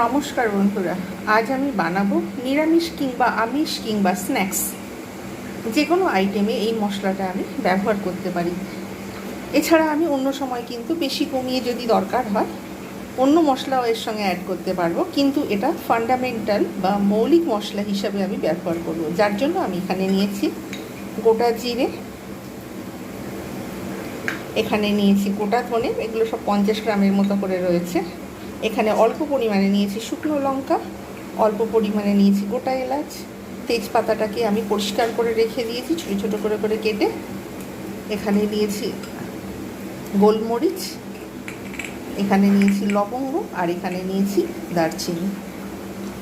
নমস্কার বন্ধুরা, আজ আমি বানাবো নিরামিষ কিংবা আমিষ কিংবা স্ন্যাক্স যে কোনো আইটেমে এই মশলাটা আমি ব্যবহার করতে পারি। এছাড়া আমি অন্য সময় কিন্তু বেশি কমিয়ে যদি দরকার হয়, অন্য মশলাও এর সঙ্গে অ্যাড করতে পারব। কিন্তু এটা ফান্ডামেন্টাল বা মৌলিক মশলা হিসাবে আমি ব্যবহার করব। যার জন্য আমি এখানে নিয়েছি গোটা জিরে, এখানে নিয়েছি গোটা ধনে, এগুলো সব পঞ্চাশ গ্রামের মতো করে রয়েছে। এখানে অল্প পরিমাণে নিয়েছি শুকনো লঙ্কা, অল্প পরিমাণে নিয়েছি গোটা এলাচ, তেজপাতাটাকে আমি পরিষ্কার করে রেখে দিয়েছি, ছোটো ছোটো করে করে কেটে। এখানে নিয়েছি গোলমরিচ, এখানে নিয়েছি লবঙ্গ, আর এখানে নিয়েছি দারচিনি।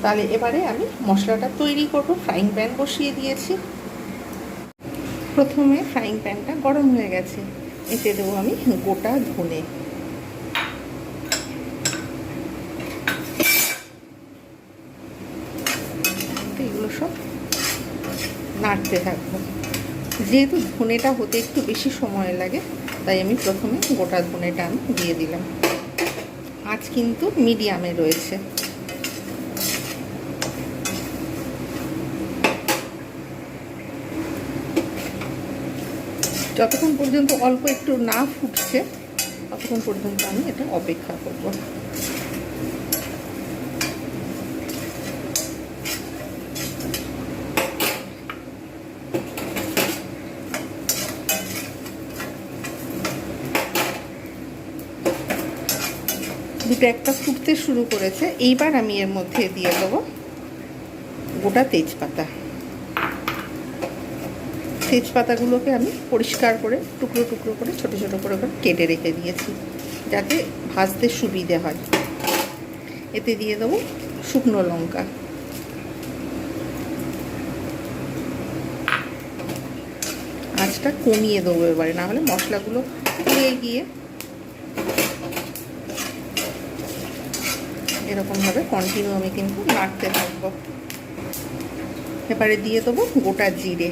তাহলে এবারে আমি মশলাটা তৈরি করব ফ্রাইং প্যান বসিয়ে দিয়েছি। প্রথমে ফ্রাইং প্যানটা গরম হয়ে গেছে এতে দেবো আমি গোটা ধনে এগুলো সব নাড়তে থাকব। যেহেতু ধনেটা হতে একটু বেশি সময় লাগে, তাই আমি প্রথমে গোটা ধনেটা আমি দিয়ে দিলাম। আজ কিন্তু মিডিয়ামে রয়েছে। যতক্ষণ পর্যন্ত অল্প একটু না ফুটছে, ততক্ষণ পর্যন্ত আমি এটা অপেক্ষা করব। দুটো একটা ফুটতে শুরু করেছে। এইবার আমি এর মধ্যে দিয়ে দেবো গোটা তেজপাতা। তেজপাতাগুলোকে আমি পরিষ্কার করে, টুকরো টুকরো করে, ছোট ছোট করে করে কেটে রেখে দিয়েছি, যাতে ভাজতে সুবিধে হয়। এতে দিয়ে দেবো শুকনো লঙ্কা। আঁচটা কমিয়ে দেবো এবারে, নাহলে মশলাগুলো পুড়ে গিয়ে এরকমভাবে কন্টিনিউ আমি কিন্তু নাড়তে থাকব। এবারে দিয়ে দেবো গোটা জিরে।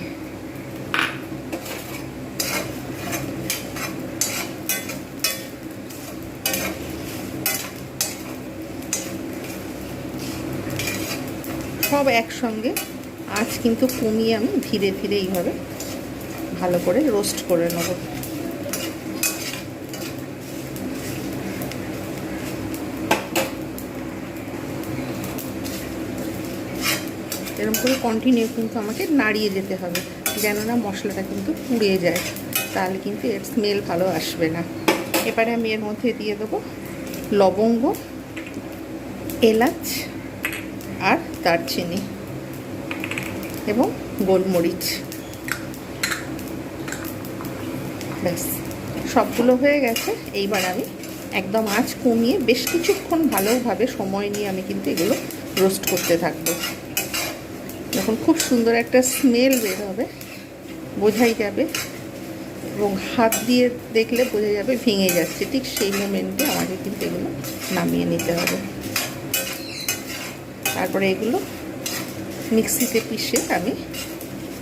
সব একসঙ্গে আজ কিন্তু কমিয়ে আমি ধীরে ধীরে এইভাবে ভালো করে রোস্ট করে নেব। এরকম করে কন্টিনিউ কিন্তু আমাকে নাড়িয়ে যেতে হবে। যেন না মশলাটা কিন্তু পুড়ে যায়। তাহলে কিন্তু এর স্মেল ভালো আসবে না। এবারে আমি এর মধ্যে দিয়ে দেবো লবঙ্গ, এলাচ আর দারচিনি এবং গোলমরিচ। ব্যাস, সবগুলো হয়ে গেছে। এইবার আমি একদম আঁচ কমিয়ে বেশ কিছুক্ষণ ভালোভাবে সময় নিয়ে আমি কিন্তু এগুলো রোস্ট করতে থাকব। যখন খুব সুন্দর একটা স্মেল বের হবে, বোঝাই যাবে এবং হাত দিয়ে দেখলে বোঝা যাবে ভেঙে যাচ্ছে। ঠিক সেই মোমেন্টে আমাকে কিন্তু এগুলো নামিয়ে নিতে হবে। তারপরে এগুলো মিক্সিতে পিষে আমি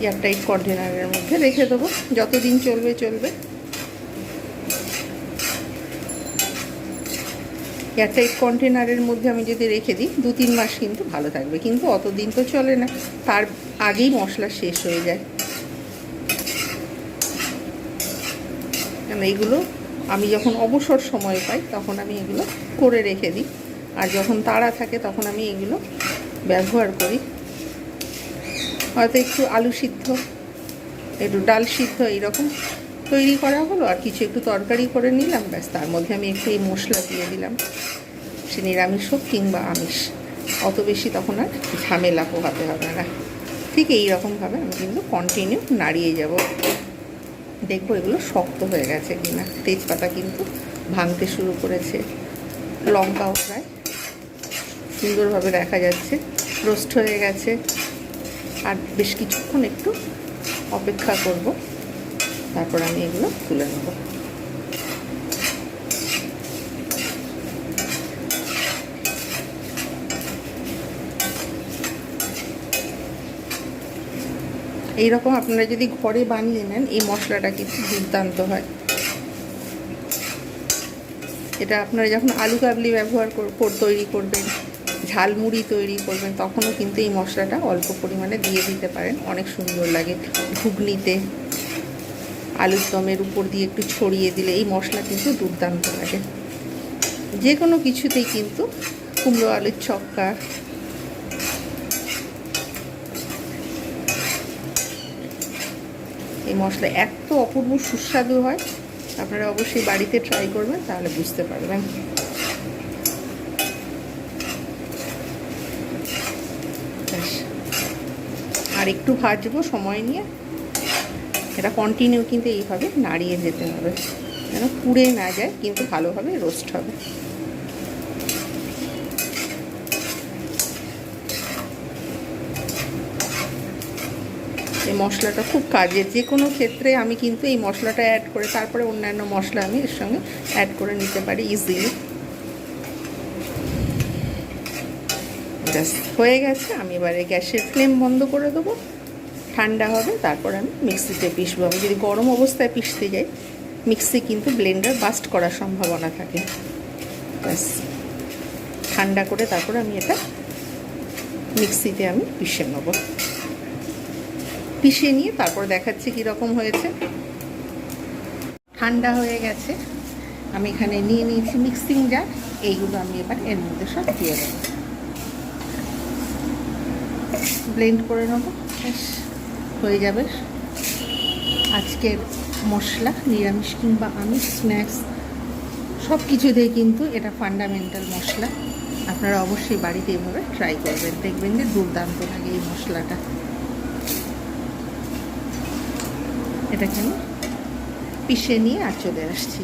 এয়ারটাইট কন্টেনারের মধ্যে রেখে দেবো। যতদিন চলবে চলবে। এয়ারটাইট কন্টেনারের মধ্যে আমি যদি রেখে দিই, দু তিন মাস কিন্তু ভালো থাকবে। কিন্তু অত দিন তো চলে না, তার আগেই মশলা শেষ হয়ে যায়। এইগুলো আমি যখন অবসর সময় পাই, তখন আমি এগুলো করে রেখে দিই। আর যখন তাড়া থাকে, তখন আমি এগুলো ব্যবহার করি। হয়তো একটু আলু সিদ্ধ, একটু ডাল সিদ্ধ, এইরকম। তৈরি করা হলো আর কিছু একটু তরকারি করে নিলাম, ব্যাস তার মধ্যে আমি একটু এই মশলা দিয়ে দিলাম। সে নিরামিষ হোক কিংবা আমিষ, অত বেশি তখন আর ঝামেলা পোহাতে হবে না। ঠিক এই রকমভাবে আমি কিন্তু কন্টিনিউ নাড়িয়ে যাব। দেখব এগুলো শক্ত হয়ে গেছে কিনা। তেজপাতা কিন্তু ভাঙতে শুরু করেছে। লঙ্কাও প্রায় সুন্দরভাবে দেখা যাচ্ছে, রোস্ট হয়ে গেছে। আর বেশ কিছুক্ষণ একটু অপেক্ষা করব। তারপর আমি এগুলো তুলে নেব। এইরকম আপনারা যদি ঘরে বানিয়ে নেন, এই মশলাটা কিন্তু দুর্দান্ত হয়। এটা আপনারা যখন আলু কাবলি ব্যবহার তৈরি করবেন, ঝালমুড়ি তৈরি করবেন, তখনও কিন্তু এই মশলাটা অল্প পরিমাণে দিয়ে দিতে পারেন। অনেক সুন্দর লাগে ঘুগনিতে। আলুর দমের উপর দিয়ে একটু ছড়িয়ে দিলে এই মশলা কিন্তু দুর্দান্ত লাগে। যে কোনো কিছুতেই কিন্তু কুমড়ো আলুর ছক্কা। এই মশলা এত অপূর্ব সুস্বাদু হয়, আপনারা অবশ্যই বাড়িতে ট্রাই করবেন, তাহলে বুঝতে পারবেন। আর একটু ভাজবো সময় নিয়ে। এটা কন্টিনিউ কিন্তু এইভাবে নাড়িয়ে যেতে হবে। যেন পুড়ে না যায়, কিন্তু ভালোভাবে রোস্ট হবে। এই মশলাটা খুব কাজের যে কোনো ক্ষেত্রে আমি কিন্তু এই মশলাটা অ্যাড করে, তারপরে অন্যান্য মশলা আমি এর সঙ্গে অ্যাড করে নিতে পারি ইজিলি জাস্ট হয়ে গেছে। আমি এবারে গ্যাসের ফ্লেম বন্ধ করে দেবো। ঠান্ডা হবে, তারপর আমি মিক্সিতে পিসবো আমি যদি গরম অবস্থায় পিসতে যাই, মিক্সি কিন্তু ব্লেন্ডার বাস্ট করার সম্ভাবনা থাকে। ব্যাস। ঠান্ডা করে তারপর আমি এটা মিক্সিতে আমি পিষে নেব। পিষে নিয়ে তারপর দেখাচ্ছি কীরকম হয়েছে। ঠান্ডা হয়ে গেছে। আমি এখানে নিয়ে নিয়েছি মিক্সিং জার। এইগুলো আমি এবার এর মধ্যে সব দিয়ে দেবো। ব্লেন্ড করে নেব। ব্যাস। হয়ে যাবে। আজকের মশলা, নিরামিষ কিংবা আমিষ, স্ন্যাক্স সব কিছুতেই কিন্তু এটা ফান্ডামেন্টাল মশলা। আপনারা অবশ্যই বাড়িতে এভাবে ট্রাই করবেন। দেখবেন যে দুর্দান্ত লাগে এই মশলাটা। এটাকে আমি পিষে নিয়ে আর চলে আসছি।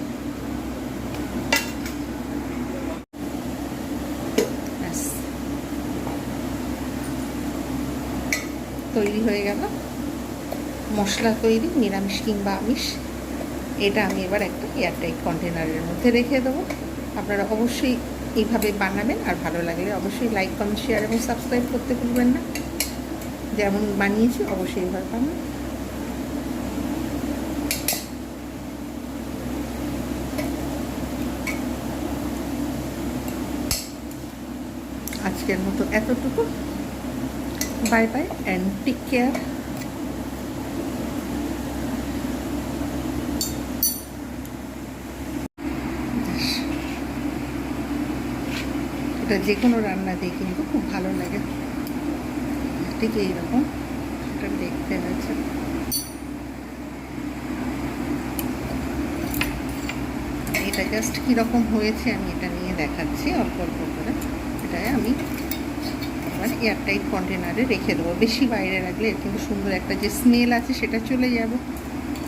তৈরি হয়ে গেল। মশলা তৈরি, নিরামিষ কিংবা আমিষ, এটা আমি এবার একটা এয়ারটাইট কন্টেনারের মধ্যে রেখে দেবো। আপনারা অবশ্যই এইভাবে বানাবেন, আর ভালো লাগলে অবশ্যই লাইক কমেন্ট শেয়ার এবং সাবস্ক্রাইব করতে ভুলবেন না। যেমন বানিয়েছি, অবশ্যই এইভাবে বানান আজকের মতো এতটুকু। Bye bye and take care এটা যে কোনো রান্নাতেই কিন্তু খুব ভালো লাগে। ঠিক এইরকম। এটা দেখতে হয়েছে এটা জাস্ট কীরকম হয়েছে আমি এটা নিয়ে দেখাচ্ছি, অল্প অল্প করে। এটাই আমি এবার এয়ারটাইট কন্টেনারে রেখে দেবো। বেশি বাইরে রাখলে এর কিন্তু সুন্দর একটা যে স্মেল আছে সেটা চলে যাবে।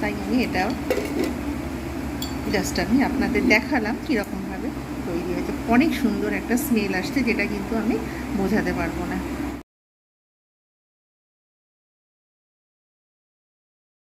তাই আমি এটাও জাস্ট আমি আপনাদের দেখালাম হয়েছে অনেক সুন্দর একটা স্মেল আসছে যেটা কিন্তু আমি বোঝাতে পারব না।